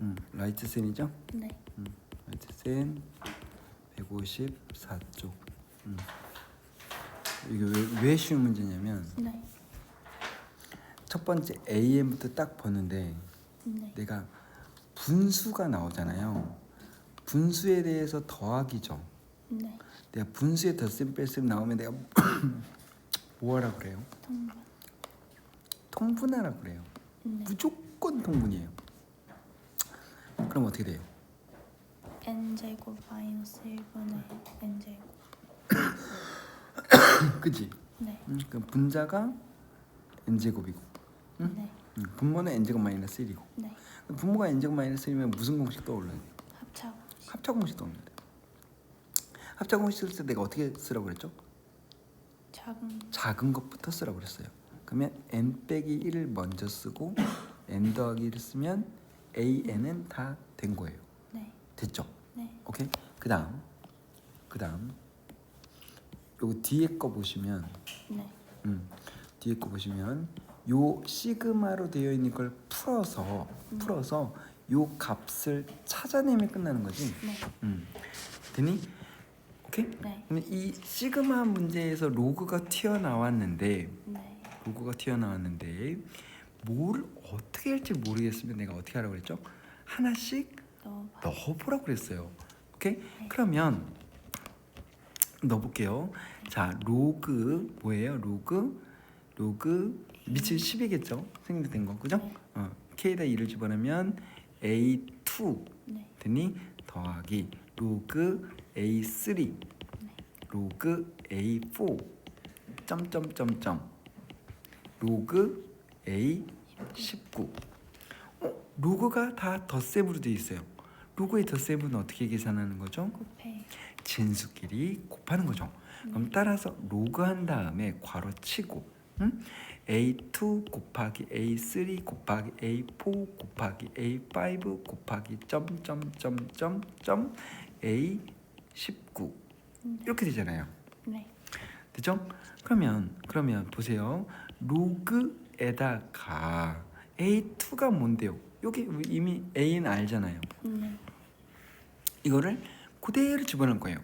음, 라이트 센이죠? 네. 음, 라이트 센 154쪽. 음. 이게 왜, 왜 쉬운 문제냐면 네. 첫 번째 AM부터 딱 보는데 네. 내가 분수가 나오잖아요. 분수에 대해서 더하기죠. 네. 내가 분수에 덧셈 뺄셈 나오면 내가 뭐하라 그래요? 통분. 통분하라 그래요. 네. 무조건 통분이에요. 그럼 어떻게 돼요? n 제곱 마이너스 1분의 n 제곱. 그지? 네. 음, 그럼 분자가 n 제곱이고, 응? 네. 음, 분모는 n 제곱 마이너스 1이고. 네. 분모가 n 제곱 마이너스 1이면 무슨 공식 떠올라야 돼? 합차. 합차 공식 떠올라야 돼. 합차 공식 쓸 때 내가 어떻게 쓰라고 그랬죠? 작은 작은 것부터 쓰라고 그랬어요. 그러면 n 빼기 1을 먼저 쓰고 n 더하기 1을 쓰면 an은 다 된 거예요. 네. 됐죠? 네. 오케이. 그 다음 그 다음 요거 뒤에 거 보시면 네. 음, 뒤에 거 보시면 요 시그마로 되어 있는 걸 풀어서 음. 풀어서 요 값을 찾아내면 끝나는 거지. 네. 음. 되니? 오케이? 네. 근데 이 시그마 문제에서 로그가 튀어나왔는데 네. 로그가 튀어나왔는데 뭘 어떻게 할지 모르겠으면 내가 어떻게 하라고 그랬죠? 하나씩 넣어봐. 넣어보라고 그랬어요. 오케이? 네. 그러면 넣어볼게요. 자, 로그 뭐예요? 로그 로그 미칠 10이겠죠? 생략된 거, 그죠? 네. 어, k에다 2를 집어넣으면 a2 네. 되니 더하기 로그 a3 로그 a4 점점점점 로그 a19 어, 로그가 다 덧셈으로 되어 있어요. 로그의 덧셈은 어떻게 계산하는 거죠? 곱해. 진수끼리 곱하는 거죠. 그럼 따라서 로그 한 다음에 괄호 치고 응? A2 곱하기 A3 곱하기 A4 곱하기 A5 곱하기 점점점점점 A19 네. 이렇게 되잖아요. 네. 됐죠? 그러면 그러면 보세요. 로그 에다가 A2가 뭔데요? 여기 이미 A는 알잖아요. 네. 이거를 그대로 집어넣을 거예요.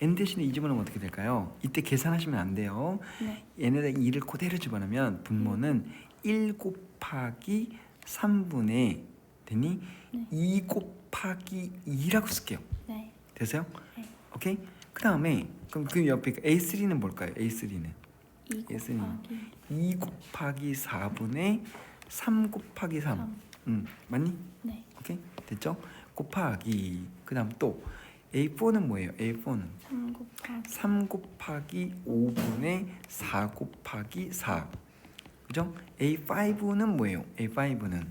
n 대신에 2 집어넣으면 어떻게 될까요? 이때 계산하시면 안 돼요. 네. n에다 2를 그대로 집어넣으면 분모는 1 곱하기 3분의 되니 네. 2 곱하기 2라고 쓸게요. 네. 되세요? 네. 오케이? 그 다음에 그럼 그 옆에 A3는 뭘까요? A3는 2 예수님. 곱하기 2 곱하기 4분의 3 곱하기 3. 3. 음, 맞니? 네. 오케이? 됐죠? 곱하기 그 다음 또 A4는 뭐예요? A4는 3 곱하기 3 곱하기 5분의 4 곱하기 4 그죠? A5는 뭐예요? A5는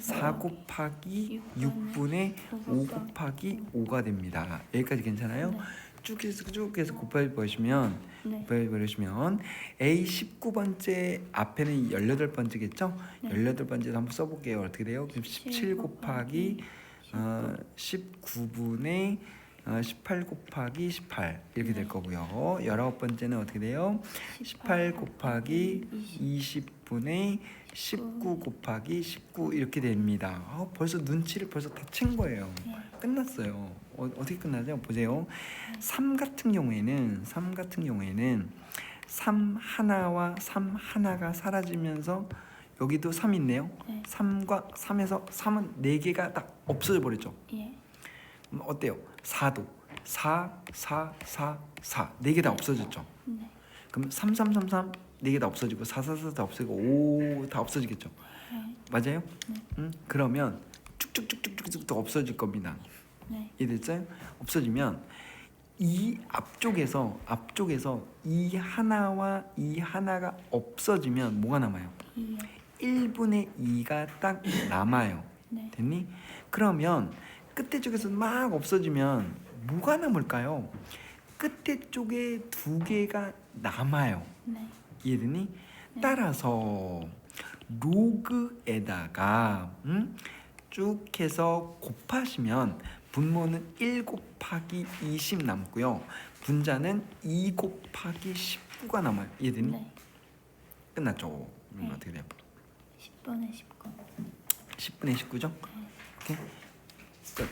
4 곱하기 6분의 5 곱하기 5가 됩니다 여기까지 괜찮아요? 네. 쭉 해서 쭉 해서 곱해 보시면 네. 곱해 보시면 A 19번째 앞에는 18번째겠죠? 네. 18번째도 한번 써볼게요 어떻게 돼요? 그럼 17 곱하기 어, 19분의 어, 18 곱하기 18 이렇게 될 네. 거고요. 열아홉 번째는 어떻게 돼요? 18 곱하기 20분의 19 곱하기 19 이렇게 됩니다. 아, 벌써 눈치를 벌써 다 챈 거예요. 네. 끝났어요. 어, 어떻게 끝나죠? 보세요. 3 같은 경우에는 3 같은 경우에는 3 하나와 3 하나가 사라지면서 여기도 3 있네요. 네. 3과 3에서 3은 4개가 딱 없어져 버렸죠. 예. 그럼 어때요? 4도 4, 4, 4, 4 4개 다 없어졌죠. 네. 그럼 3, 3, 3, 3 4개 다 없어지고 4, 4, 4다 없어지고 5 다 없어지겠죠. 네. 맞아요? 네. 응? 그러면 쭉쭉쭉쭉쭉 또 없어질 겁니다. 네. 이해됐어요? 없어지면 이 앞쪽에서 앞쪽에서 이 하나와 이 하나가 없어지면 뭐가 남아요? 2요. 1분의 2가 딱 남아요. 네. 됐니? 그러면 끝에 쪽에서 막 없어지면 뭐가 남을까요? 끝에 쪽에 두 개가 남아요. 네. 이해되니? 네. 따라서 로그에다가 음? 쭉 해서 곱하시면 분모는 1 곱하기 20 남고요. 분자는 2 곱하기 19가 남아요. 이해되니? 네. 끝났죠? 그럼 네. 어떻게 돼요? 10분의 19. 10분의 19죠? 네. 오케이? 스톱.